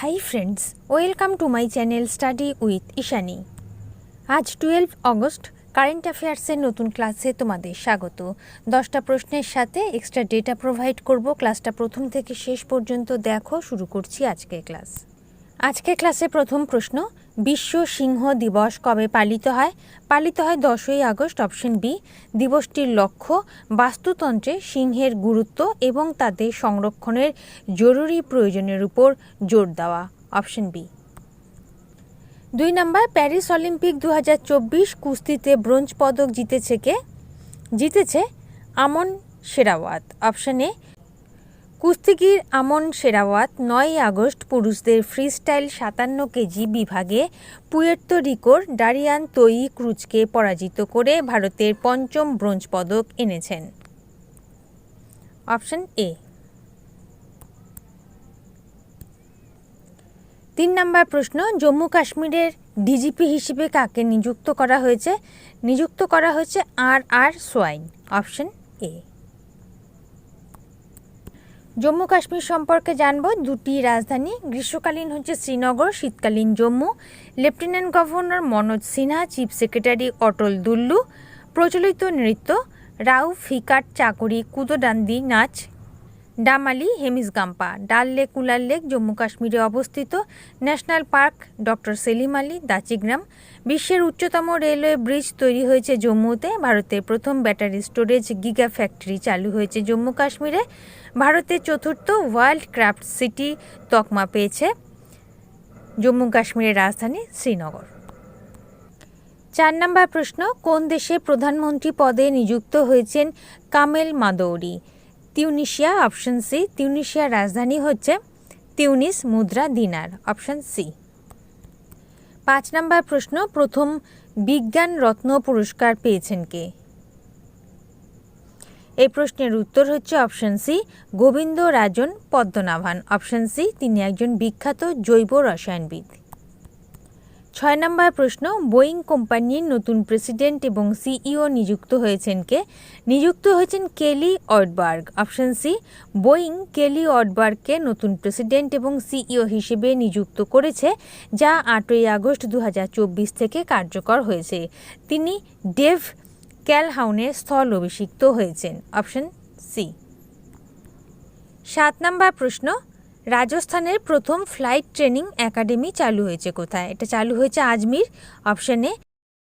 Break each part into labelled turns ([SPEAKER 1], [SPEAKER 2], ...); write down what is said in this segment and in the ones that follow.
[SPEAKER 1] Hi friends welcome to my channel study with Ishani আজ twelve August current অ্যাফেয়ার্সের নতুন ক্লাসে তোমাদের স্বাগত। দশটা প্রশ্নের সাথে এক্সট্রা ডেটা প্রোভাইড করব। ক্লাসটা প্রথম থেকে শেষ পর্যন্ত দেখো, শুরু করছি আজকের ক্লাস আজকে ক্লাসে প্রথম প্রশ্ন বিশ্ব সিংহ দিবস কবে পালিত হয়? পালিত হয় দশই আগস্ট, অপশন বি। দিবসটির লক্ষ্য বাস্তুতন্ত্রে সিংহের গুরুত্ব এবং তাদের সংরক্ষণের জরুরি প্রয়োজনের উপর জোর দেওয়া। Option B. দুই নম্বর, প্যারিস অলিম্পিক দু হাজার চব্বিশ কুস্তিতে ব্রোঞ্জ পদক জিতেছে কে? জিতেছে আমন শেরাওয়াত। অপশন এ কুস্তিগির আমন শেরাওয়াত নয় আগস্ট পুরুষদের ফ্রিস্টাইল সাতান্ন কেজি বিভাগে পুয়ের্তো রিকোর ডারিয়ান তোই ক্রুজকে পরাজিত করে ভারতের পঞ্চম ব্রোঞ্জ পদক এনেছেন। Option A. তিন নম্বর প্রশ্ন, জম্মু কাশ্মীরের ডিজিপি হিসেবে কাকে নিযুক্ত করা হয়েছে? নিযুক্ত করা হয়েছে R R Swain. Option A. Jammu Kashmir সম্পর্কে জানব, দুটি রাজধানী, গ্রীষ্মকালীন হচ্ছে শ্রীনগর, শীতকালীন Jammu. Lieutenant governor Manoj Sinha chief secretary Atal Dulloo. প্রচলিত নৃত্য, রাউ ফিকাট চাকরি কুদোডান্দি নাচ, ডামালি হেমিসগাম্পা ডাল লেক উলার লেক, জম্মু কাশ্মীরে অবস্থিত। National park, doctor Salim Ali, Dachigam. বিশ্বের উচ্চতম রেলওয়ে ব্রিজ তৈরি হয়েছে জম্মুতে। ভারতের প্রথম ব্যাটারি স্টোরেজ গিগা ফ্যাক্টরি চালু হয়েছে জম্মু কাশ্মীরে। ভারতের চতুর্থ ওয়ার্ল্ড ক্রাফট সিটি তকমা পেয়েছে জম্মু কাশ্মীরের রাজধানী শ্রীনগর। চার নম্বর প্রশ্ন, কোন দেশে প্রধানমন্ত্রী পদে নিযুক্ত হয়েছেন Kamel Madouri? Tunisia, option C, তিউনিশিয়ার রাজধানী হচ্ছে তিউনিস মুদ্রা দিনার, অপশন সি। পাঁচ নম্বর প্রশ্ন, প্রথম বিজ্ঞান রত্ন পুরস্কার পেয়েছেন কে? এই প্রশ্নের উত্তর হচ্ছে option C Govind Rajan Padmanabhan. Option C, তিনি একজন বিখ্যাত জৈব রসায়নবিদ। ছয় নম্বর প্রশ্ন, বোয়িং কোম্পানির নতুন প্রেসিডেন্ট এবং সিইও নিযুক্ত হয়েছেন কে? নিযুক্ত হয়েছেন Kelly Ortberg option C, Boeing Kelly অডবার্গকে নতুন প্রেসিডেন্ট এবং সিইও হিসেবে নিযুক্ত করেছে, যা আটই আগস্ট দু হাজার চব্বিশ থেকে কার্যকর হয়েছে। তিনি ডেভ ক্যালহাউনের স্থল অভিষিক্ত হয়েছেন। Option C. সাত নম্বর প্রশ্ন রাজস্থানের প্রথম ফ্লাইট ট্রেনিং একাডেমি চালু হয়েছে কোথায়? এটা চালু হয়েছে আজমির। অপশানে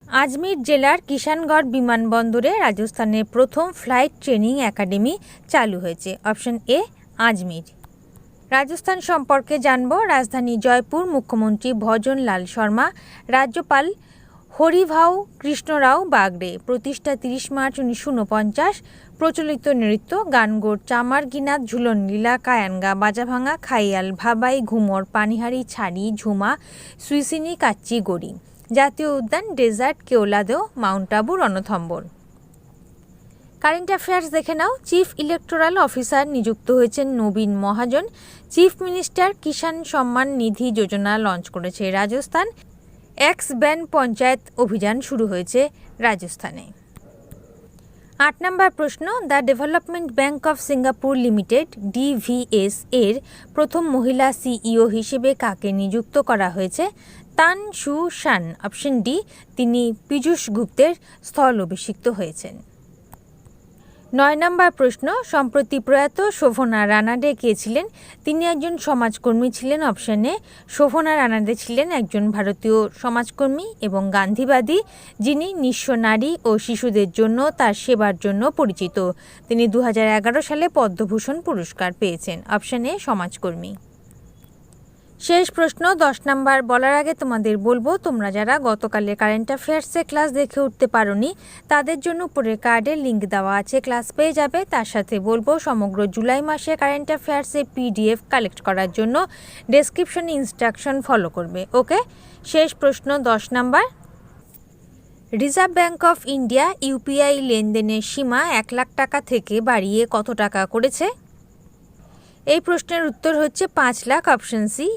[SPEAKER 1] আজমির জেলার কিষানগড় বিমানবন্দরে রাজস্থানের প্রথম ফ্লাইট ট্রেনিং একাডেমি চালু হয়েছে। Option A, Ajmer. রাজস্থান সম্পর্কে জানব। রাজধানী জয়পুর মুখ্যমন্ত্রী ভজন লাল শর্মা, রাজ্যপাল হরিভাউ কৃষ্ণরাও বাগড়ে। প্রতিষ্ঠা তিরিশ মার্চ উনিশশো উনপঞ্চাশ। প্রচলিত নৃত্য গানগোট চামার গিনাথ ঝুলন, লীলা কায়ানগা বাজাভাঙা খাইয়াল, ভাবাই, ঘুমর, পানিহারি, ছাড়ি, ঝুমা, সুইসিনি, কাচ্চি, গড়ি। জাতীয় উদ্যান, desert Keoladeo mount Abu, Ranthambore. Current affairs দেখে নাও। চিফ ইলেকটোরাল অফিসার নিযুক্ত হয়েছেন নবীন মহাজন। চিফ মিনিস্টার কিষাণ সম্মান নিধি যোজনা লঞ্চ করেছে রাজস্থান। এক্স ব্যান পঞ্চায়েত অভিযান শুরু হয়েছে রাজস্থানে। আট নম্বর প্রশ্ন, the development bank of Singapore limited DBS এর প্রথম মহিলা সিইও হিসেবে কাকে নিযুক্ত করা হয়েছে? তান শু শান অপশন ডি, তিনি পীযূষ গুপ্তের স্থল অভিষিক্ত হয়েছেন। নয় নম্বর প্রশ্ন, সম্প্রতি প্রয়াত শোভনা রানাডে কে ছিলেন তিনি একজন সমাজকর্মী ছিলেন অপশানে শোভনা রানাডে ছিলেন একজন ভারতীয় সমাজকর্মী এবং গান্ধীবাদী, যিনি নিঃস্ব নারী ও শিশুদের জন্য তার সেবার জন্য পরিচিত। তিনি দু হাজার এগারো সালে পদ্মভূষণ পুরস্কার পেয়েছেন অপশানে সমাজকর্মী। শেষ প্রশ্ন, দশ নাম্বার বলার আগে তোমাদের বলব, তোমরা যারা গতকালের কারেন্ট অ্যাফেয়ার্সে ক্লাস দেখে উঠতে পারোনি, তাদের জন্য উপরের কার্ডে লিঙ্ক দেওয়া আছে ক্লাস পেয়ে যাবে। তার সাথে বলব, সমগ্র জুলাই মাসে কারেন্ট অ্যাফেয়ার্সে পিডিএফ কালেক্ট করার জন্য ডেসক্রিপশনে ইনস্ট্রাকশন ফলো করবে ওকে শেষ প্রশ্ন, দশ number. Reserve bank of India UPI লেনদেনের সীমা এক লাখ টাকা থেকে বাড়িয়ে কত টাকা করেছে? এই প্রশ্নের উত্তর হচ্ছে পাঁচ লাখ অপশন সি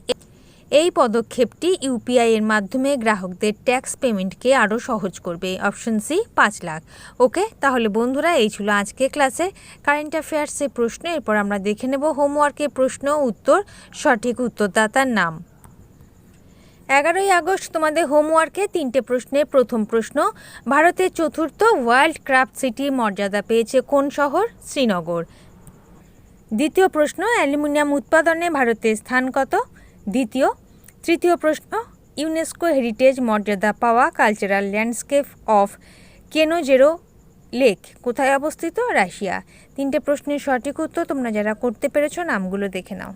[SPEAKER 1] এই পদক্ষেপটি ইউপিআই এর মাধ্যমে গ্রাহকদের ট্যাক্স পেমেন্টকে আরও সহজ করবে। অপশন সি পাঁচ লাখ। ওকে, তাহলে বন্ধুরা, এই ছিল আজকে ক্লাসে কারেন্ট অ্যাফেয়ার্সের প্রশ্ন। এরপর আমরা দেখে নেব হোমওয়ার্কের প্রশ্ন, উত্তর, সঠিক উত্তরদাতার নাম। এগারোই আগস্ট তোমাদের হোমওয়ার্কে তিনটে প্রশ্নের প্রথম প্রশ্ন। ভারতের চতুর্থ ওয়ার্ল্ড ক্রাফট সিটি মর্যাদা পেয়েছে কোন শহর? শ্রীনগর। দ্বিতীয় প্রশ্ন, অ্যালুমিনিয়াম উৎপাদনে ভারতের স্থান কত? দ্বিতীয়, তৃতীয় প্রশ্ন, ইউনেস্কো হেরিটেজ মর্যাদা পাওয়া cultural landscape of Kenozero lake কোথায় অবস্থিত? রাশিয়া। তিনটে প্রশ্নের সঠিক উত্তর তোমরা যারা করতে পেরেছ নামগুলো দেখে নাও।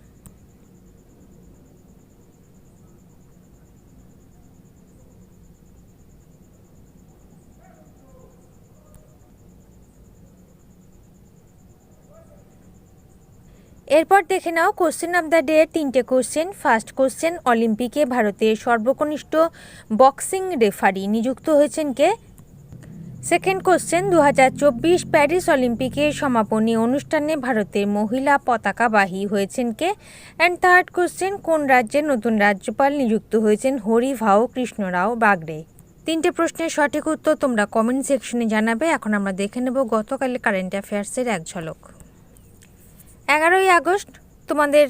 [SPEAKER 1] এরপর দেখে নাও কোশ্চেন অফ দ্য ডে তিনটে কোশ্চেন ফার্স্ট কোশ্চেন অলিম্পিকে ভারতের সর্বকনিষ্ঠ বক্সিং রেফারি নিযুক্ত হয়েছেন কে? সেকেন্ড কোশ্চেন দু হাজার চব্বিশ প্যারিস অলিম্পিকের সমাপনী অনুষ্ঠানে ভারতের মহিলা পতাকাবাহী হয়েছেন কে? অ্যান্ড থার্ড কোশ্চেন কোন রাজ্যের নতুন রাজ্যপাল নিযুক্ত হয়েছেন হরি ভাও কৃষ্ণরাও বাগড়ে? তিনটে প্রশ্নের সঠিক উত্তর তোমরা কমেন্ট সেকশনে জানাবে। এখন আমরা দেখে নেব গতকালের কারেন্ট অ্যাফেয়ার্সের এক ঝলক। এগারোই আগস্ট, তোমাদের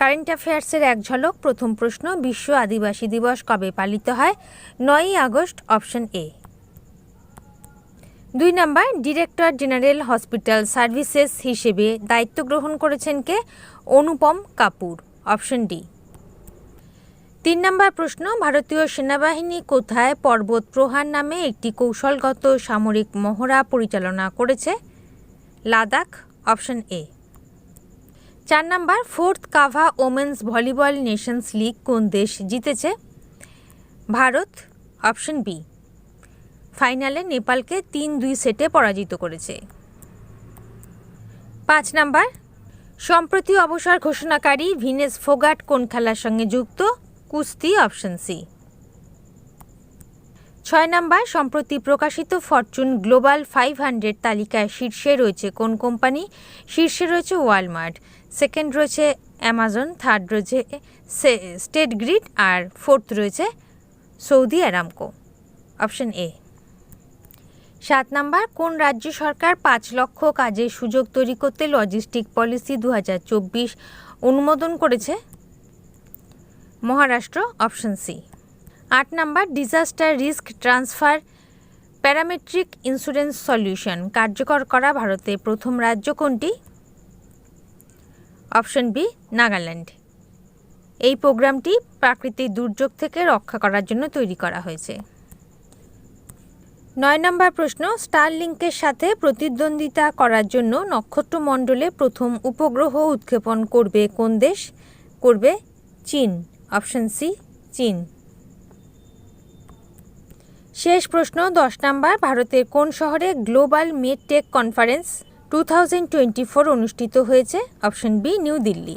[SPEAKER 1] কারেন্ট অ্যাফেয়ার্সের এক ঝলক। প্রথম প্রশ্ন, বিশ্ব আদিবাসী দিবস কবে পালিত হয়? নয়ই আগস্ট অপশন এ দুই number director general hospital services হিসেবে দায়িত্ব গ্রহণ করেছেন কে? অনুপম কাপুর অপশন ডি তিন নম্বর প্রশ্ন, ভারতীয় সেনাবাহিনী কোথায় পর্বত প্রহার নামে একটি কৌশলগত সামরিক মহড়া পরিচালনা করেছে? লাদাখ অপশন এ চার number, fourth CAVA women's volleyball nations league কোন দেশ জিতেছে? Bharat, option B. ফাইনালে নেপালকে তিন দুই সেটে পরাজিত করেছে। পাঁচ নাম্বার, সম্প্রতি অবসর ঘোষণাকারী ভিনেস ফোগাট কোন খেলার সঙ্গে যুক্ত? কুস্তি, অপশন সি। ছয় নাম্বার, সম্প্রতি প্রকাশিত ফরচুন গ্লোবাল ফাইভ হান্ড্রেড তালিকায় শীর্ষে রয়েছে কোন কোম্পানি? শীর্ষে রয়েছে ওয়ালমার্ট, সেকেন্ড রয়েছে অ্যামাজন, থার্ড রয়েছে স্টেট গ্রিড আর ফোর্থ রয়েছে সৌদি অ্যারামকো। Option A. সাত নাম্বার, কোন রাজ্য সরকার পাঁচ লক্ষ কাজের সুযোগ তৈরি করতে লজিস্টিক পলিসি দু হাজার চব্বিশ অনুমোদন করেছে? Maharashtra, option C. আট number disaster risk transfer parametric insurance solution কার্যকর করা ভারতের প্রথম রাজ্য কোনটি? Option B, Nagaland. এই প্রোগ্রামটি প্রাকৃতিক দুর্যোগ থেকে রক্ষা করার জন্য তৈরি করা হয়েছে। নয় নম্বর প্রশ্ন স্টারলিংকের সাথে প্রতিদ্বন্দ্বিতা করার জন্য নক্ষত্রমণ্ডলে প্রথম উপগ্রহ উৎক্ষেপণ করবে কোন দেশ? করবে চীন। অপশন সি, চীন। শেষ প্রশ্ন, দশ নম্বর। ভারতের কোন শহরে global med tech conference two thousand twenty four অনুষ্ঠিত হয়েছে? Option B, new Delhi.